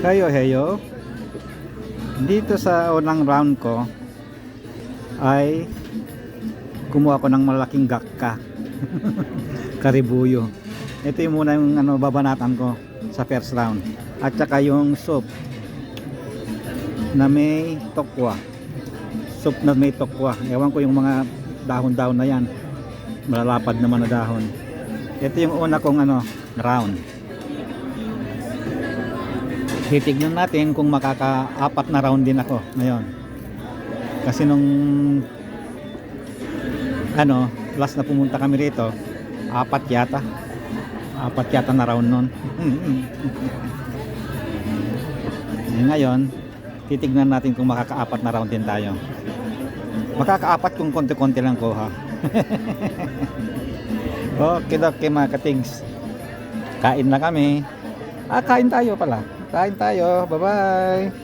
Kayo, heyo. Dito sa unang round ko ay kumuha ko ng malaking gakka. Karibuyo. Ito yung muna yung ano, babanatan ko sa first round. At saka yung soup na may tokwa. Soup na may tokwa. Ewan ko yung mga dahon-dahon na yan. Malalapad naman na dahon. Ito yung una kong ano, round. Titignan natin kung makaka-apat na round din ako ngayon. Kasi nung ano, last na pumunta kami rito, apat yata. Apat yata na round nun. Eh, ngayon, titignan natin kung makaka-apat na round din tayo. Makaka-apat kung konti-konti lang ko ha. okay, okay mga katings. Kain na kami. Ah, kain tayo pala. Kain tayo. Bye-bye.